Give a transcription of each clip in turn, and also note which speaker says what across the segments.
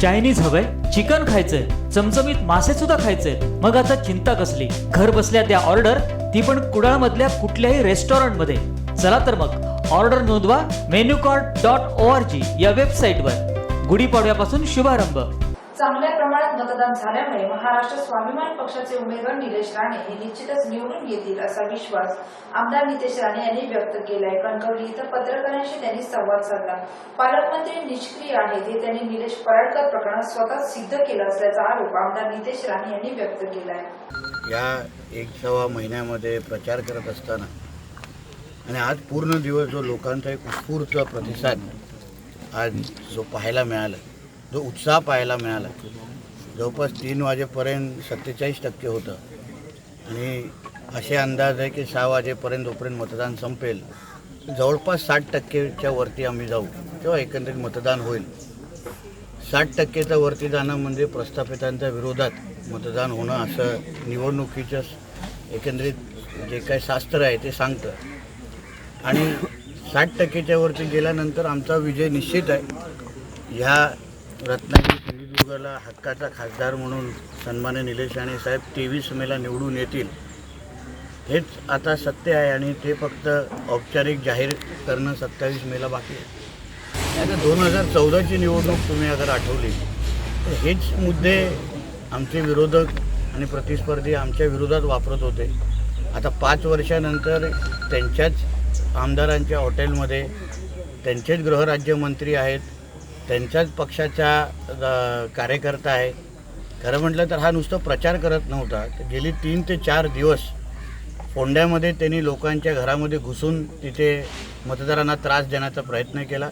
Speaker 1: Chinese हवंय chicken खायचंय चमचमीत मासे सुद्धा खायचे मग आता चिंता कसली? घर बसल्या त्या ऑर्डर ती पण कुडाळ मधल्या कुठल्याही रेस्टॉरंटमध्ये चला तर मग ऑर्डर नोंदवा menu card dot O R G या वेबसाईटवर. गुढीपाडव्यापासून शुभारंभ.
Speaker 2: चांगल्या प्रमाणात मतदान झाल्यामुळे महाराष्ट्र स्वाभिमान पक्षाचे उमेदवार निलेश राणे हे निश्चितच निवडून येतील असा विश्वास आमदार नितेश राणे यांनी व्यक्त केलाय. कणकवली इथं पत्रकारांशी त्यांनी संवाद साधला. पालकमंत्री निष्क्रिय आहेत हे त्यांनी निलेश पराडकर प्रकरणात स्वतः सिद्ध केलं असल्याचा आरोप आमदार नितेश राणे यांनी व्यक्त केलाय.
Speaker 3: या एक सव्वा महिन्यामध्ये प्रचार करत असताना आणि आज पूर्ण दिवस जो लोकांचा एक उत्स्फूर्त प्रतिसाद आज जो पाहायला मिळाला जो उत्साह पाहायला मिळाला जवळपास तीन वाजेपर्यंत सत्तेचाळीस टक्के होतं. आणि असे अंदाज आहे की सहा वाजेपर्यंत जोपर्यंत मतदान संपेल जवळपास साठ टक्केच्या वरती आम्ही जाऊ तेव्हा एकंदरीत मतदान होईल. साठ टक्केच्या वरती जाणं म्हणजे प्रस्थापितांच्या विरोधात मतदान होणं असं निवडणुकीचं एकंदरीत जे काही शास्त्र आहे ते सांगतं. आणि साठ टक्केच्या वरती गेल्यानंतर आमचा विजय निश्चित आहे. ह्या रत्नागिरी सिंधुदुर्गला हक्काचा खासदार म्हणून सन्मान्य निलेश राणे साहेब तेवीस मेला निवडून येतील. हेच आता सत्य आहे आणि ते फक्त औपचारिक जाहीर करणं सत्तावीस मेला बाकी आहे. आता दोन हजार चौदाची निवडणूक तुम्ही अगर आठवली तर हेच मुद्दे आमचे विरोधक आणि प्रतिस्पर्धी आमच्या विरोधात वापरत होते. आता पाच वर्षानंतर त्यांच्याच आमदारांच्या हॉटेलमध्ये त्यांचेच गृहराज्यमंत्री आहेत त्यांच्याच पक्षाचा कार्यकर्ता आहे. खरं म्हटलं तर हा नुसतं प्रचार करत नव्हता. तर गेली तीन ते चार दिवस फोंड्यामध्ये त्यांनी लोकांच्या घरामध्ये घुसून तिथे मतदारांना त्रास देण्याचा प्रयत्न केला.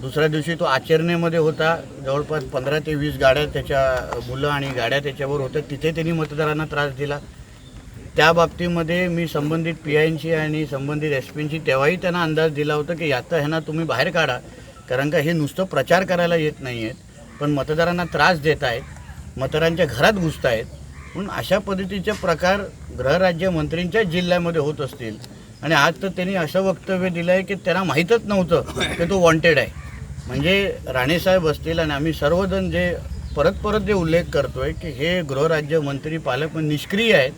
Speaker 3: दुसऱ्या दिवशी तो आचरणेमध्ये होता. जवळपास पंधरा ते वीस गाड्या त्याच्या मुलं आणि गाड्या त्याच्यावर होत्या. तिथे त्यांनी मतदारांना त्रास दिला. त्या बाबतीमध्ये मी संबंधित पी आयनशी आणि संबंधित एस पींशी तेव्हाही त्यांना अंदाज दिला होता की याचा ह्यांना तुम्ही बाहेर काढा. कारण का हे नुसतं प्रचार करायला येत नाही आहेत पण मतदारांना त्रास देत आहेत मतदारांच्या घरात घुसत आहेत म्हणून अशा पद्धतीचे प्रकार गृहराज्यमंत्रींच्या जिल्ह्यामध्ये होत असतील. आणि आज तर त्यांनी असं वक्तव्य दिलं आहे की त्यांना माहीतच नव्हतं की तो वॉन्टेड आहे. म्हणजे राणेसाहेब असतील आणि आम्ही सर्वजण जे परत परत जे उल्लेख करतो आहे की हे गृहराज्यमंत्री पालक पण निष्क्रिय आहेत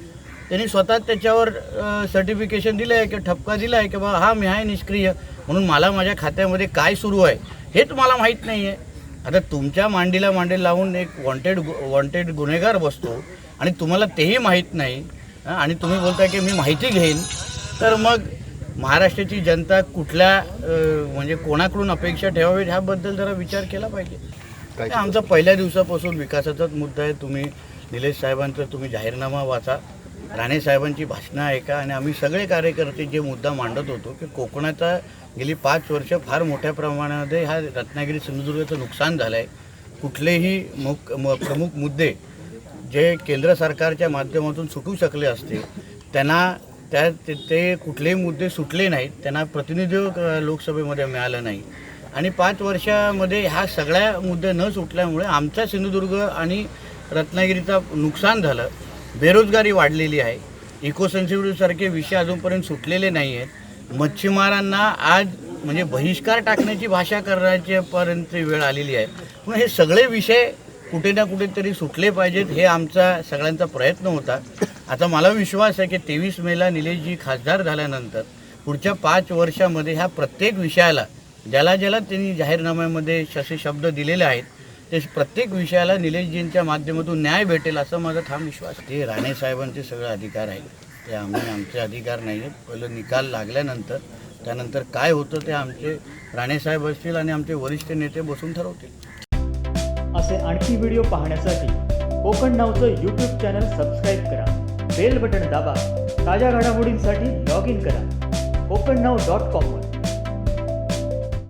Speaker 3: त्यांनी स्वतः त्याच्यावर सर्टिफिकेशन दिलं आहे की ठपका दिला आहे की बाबा हा मी आहे निष्क्रिय. म्हणून मला माझ्या खात्यामध्ये काय सुरू आहे हेच मला माहीत नाही आहे आता तुमच्या मांडीला मांडी लावून एक वॉन्टेड वॉन्टेड गुन्हेगार बसतो आणि तुम्हाला तेही माहीत नाही हं, आणि तुम्ही बोलताय की मी माहिती घेईन. तर मग महाराष्ट्राची जनता कुठल्या म्हणजे कोणाकडून अपेक्षा ठेवावी ह्याबद्दल जरा विचार केला पाहिजे. हे आमचा पहिल्या दिवसापासून विकासाचाच मुद्दा आहे. तुम्ही निलेश साहेबांचं तुम्ही जाहीरनामा वाचा. राणे साहेबांची भाषणं ऐका आणि आम्ही सगळे कार्यकर्ते जे मुद्दा मांडत होतो की कोकणाचा गेली पाच वर्ष फार मोठ्या प्रमाणामध्ये हा रत्नागिरी सिंधुदुर्गाचं नुकसान झालं आहे कुठलेही मुख म प्रमुख मुद्दे जे केंद्र सरकारच्या माध्यमातून सुटू शकले असते त्यांना त्या ते- ते कुठलेही मुद्दे सुटले नाहीत त्यांना प्रतिनिधित्व लोकसभेमध्ये मिळालं नाही. आणि पाच वर्षामध्ये ह्या सगळ्या मुद्दे न सुटल्यामुळे आमचा सिंधुदुर्ग आणि रत्नागिरीचा नुकसान झालं. बेरोजगारी वाढलेली आहे. इको विषय अजूनपर्यंत सुटलेले नाही आहेत मच्छीमारांना आज म्हणजे बहिष्कार टाकण्याची भाषा करण्याच्यापर्यंत वेळ आलेली आहे. म्हणून हे सगळे विषय कुठे ना कुठेतरी सुटले पाहिजेत हे आमचा सगळ्यांचा प्रयत्न होता. आता मला विश्वास आहे की तेवीस मेला निलेशजी खासदार झाल्यानंतर पुढच्या पाच वर्षामध्ये ह्या प्रत्येक विषयाला ज्याला ज्याला त्यांनी जाहीरनाम्यामध्ये असे शब्द दिलेले आहेत ते प्रत्येक विषयाला निलेशजींच्या माध्यमातून न्याय भेटेल असं माझा ठाम विश्वास ते राणे साहेबांचे सगळे अधिकार आहेत. ते आम्ही आमचे अधिकार नाही आहेत. पहिलं निकाल लागल्यानंतर त्यानंतर काय होतं ते आमचे राणेसाहेब असतील आणि आमचे वरिष्ठ नेते बसून ठरवतील.
Speaker 1: असे आणखी व्हिडिओ पाहण्यासाठी कोकण नावचं यूट्यूब चॅनल सबस्क्राईब करा. बेल बटन दाबा. ताज्या घडामोडींसाठी लॉग इन करा. कोकण नाव डॉट कॉमवर